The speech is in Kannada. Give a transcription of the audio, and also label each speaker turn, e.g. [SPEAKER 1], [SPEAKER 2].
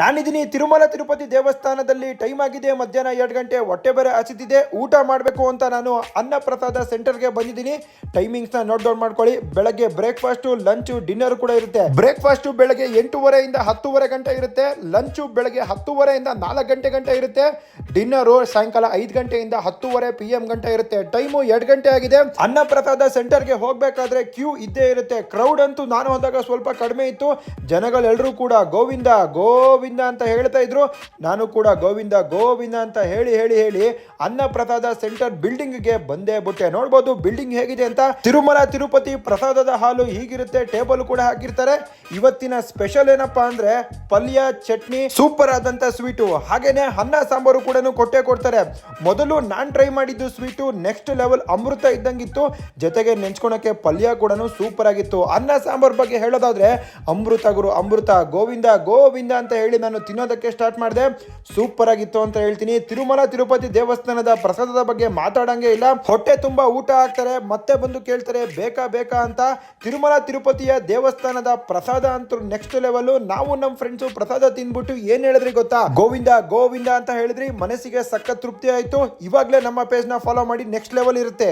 [SPEAKER 1] ನಾನಿದ್ದೀನಿ, ತಿರುಮಲ ತಿರುಪತಿ ದೇವಸ್ಥಾನದಲ್ಲಿ ಟೈಮ್ ಆಗಿದೆ, ಮಧ್ಯಾಹ್ನ ಎರಡು ಗಂಟೆ ಹೊಟ್ಟೆ ಬೇರೆ ಹಸಿತಿದೆ ಊಟ ಮಾಡಬೇಕು ಅಂತ ನಾನು ಅನ್ನಪ್ರಸಾದ ಸೆಂಟರ್ಗೆ ಬಂದಿದ್ದೀನಿ. ಟೈಮಿಂಗ್ಸ್ನ ನೋಟ್ ಡೌನ್ ಮಾಡ್ಕೊಳ್ಳಿ. ಬೆಳಗ್ಗೆ ಬ್ರೇಕ್ಫಾಸ್ಟು ಲಂಚು ಡಿನ್ನರ್ ಕೂಡ ಇರುತ್ತೆ. ಬ್ರೇಕ್ಫಾಸ್ಟು ಬೆಳಗ್ಗೆ ಎಂಟೂವರೆಯಿಂದ ಹತ್ತೂವರೆ ಗಂಟೆ ಇರುತ್ತೆ. ಲಂಚು ಬೆಳಗ್ಗೆ ಹತ್ತುವರೆಯಿಂದ ನಾಲ್ಕು ಗಂಟೆ ಗಂಟೆ ಇರುತ್ತೆ. ಡಿನ್ನರು ಸಾಯಂಕಾಲ ಐದು ಗಂಟೆಯಿಂದ ಹತ್ತೂವರೆ ಪಿ ಎಂ ಗಂಟೆ ಇರುತ್ತೆ. ಟೈಮು ಎರಡು ಗಂಟೆ ಆಗಿದೆ. ಅನ್ನಪ್ರಸಾದ ಸೆಂಟರ್ಗೆ ಹೋಗಬೇಕಾದ್ರೆ ಕ್ಯೂ ಇದ್ದೇ ಇರುತ್ತೆ. ಕ್ರೌಡ್ ಅಂತೂ ನಾನು ಹೋದಾಗ ಸ್ವಲ್ಪ ಕಡಿಮೆ ಇತ್ತು. ಜನಗಳೆಲ್ಲರೂ ಕೂಡ ಗೋವಿಂದ ಗೋವಿಂದ ಅಂತ ಹೇಳ್ತಾ ಇದ್ರು. ನಾನು ಕೂಡ ಗೋವಿಂದ ಗೋವಿಂದ ಅಂತ ಹೇಳಿ ಹೇಳಿ ಹೇಳಿ ಅನ್ನ ಪ್ರಸಾದ ಸೆಂಟರ್ ಬಿಲ್ಡಿಂಗ್ಗೆ ಬಂದೇ ಬಿಟ್ಟೆ. ನೋಡ್ಬೋದು ಬಿಲ್ಡಿಂಗ್ ಹೇಗಿದೆ ಅಂತ. ತಿರುಮಲ, ತಿರುಪತಿ ಪ್ರಸಾದದ ಹಾಲು ಹೀಗಿರುತ್ತೆ. ಟೇಬಲ್ ಕೂಡ ಹಾಕಿರ್ತಾರೆ. ಇವತ್ತಿನ ಸ್ಪೆಷಲ್ ಏನಪ್ಪಾ ಅಂದ್ರೆ ಪಲ್ಯ, ಚಟ್ನಿ, ಸೂಪರ್ ಆದಂತ ಸ್ವೀಟು. ಹಾಗೇನೆ ಅನ್ನ, ಸಾಂಬಾರು ಕೂಡ ಕೊಟ್ಟೆ ಕೊಡ್ತಾರೆ. ಮೊದಲು ನಾನ್ ಟ್ರೈ ಮಾಡಿದ್ದು ಸ್ವೀಟು, ನೆಕ್ಸ್ಟ್ ಲೆವೆಲ್ ಅಮೃತ ಇದ್ದಂಗಿತ್ತು. ಜೊತೆಗೆ ನೆಂಚ್ಕೊಳಕ್ಕೆ ಪಲ್ಯ ಕೂಡ ಸೂಪರ್ ಆಗಿತ್ತು. ಅನ್ನ, ಸಾಂಬಾರ್ ಬಗ್ಗೆ ಹೇಳೋದಾದ್ರೆ, ಅಮೃತ ಗುರು, ಅಮೃತ, ಗೋವಿಂದ ಗೋವಿಂದ ಅಂತ ಹೇಳಿ ನಾನು ತಿನ್ನೋದಕ್ಕೆ ಸ್ಟಾರ್ಟ್ ಮಾಡಿದೆ. ಸೂಪರ್ ಆಗಿತ್ತು ಅಂತ ಹೇಳ್ತೀನಿ. ತಿರುಮಲ, ತಿರುಪತಿ ದೇವಸ್ಥಾನದ ಪ್ರಸಾದದ ಬಗ್ಗೆ ಮಾತಾಡಂಗೆ ಇಲ್ಲ. ಹೊಟ್ಟೆ ತುಂಬಾ ಊಟ ಹಾಕ್ತಾರೆ ಮತ್ತೆ ಬಂದು ಕೇಳ್ತಾರೆ, ಬೇಕಾ ಬೇಕಾ ಅಂತ. ತಿರುಮಲ, ತಿರುಪತಿಯ ದೇವಸ್ಥಾನದ ಪ್ರಸಾದ ಅಂತೂ ನೆಕ್ಸ್ಟ್ ಲೆವೆಲ್ ನಾವು ನಮ್ಮ ಫ್ರೆಂಡ್ಸು ಪ್ರಸಾದ ತಿಂದ್ಬಿಟ್ಟು ಏನ್ ಹೇಳಿದ್ರಿ ಗೊತ್ತಾ? ಗೋವಿಂದ ಗೋವಿಂದ ಅಂತ ಹೇಳಿದ್ರಿ. ಮನಸ್ಸಿಗೆ ಸಖತ್ ತೃಪ್ತಿ ಆಯ್ತು. ಇವಾಗಲೇ ನಮ್ಮ ಪೇಜ್ನ ಫಾಲೋ ಮಾಡಿ ನೆಕ್ಸ್ಟ್ ಲೆವೆಲ್ ಇರುತ್ತೆ.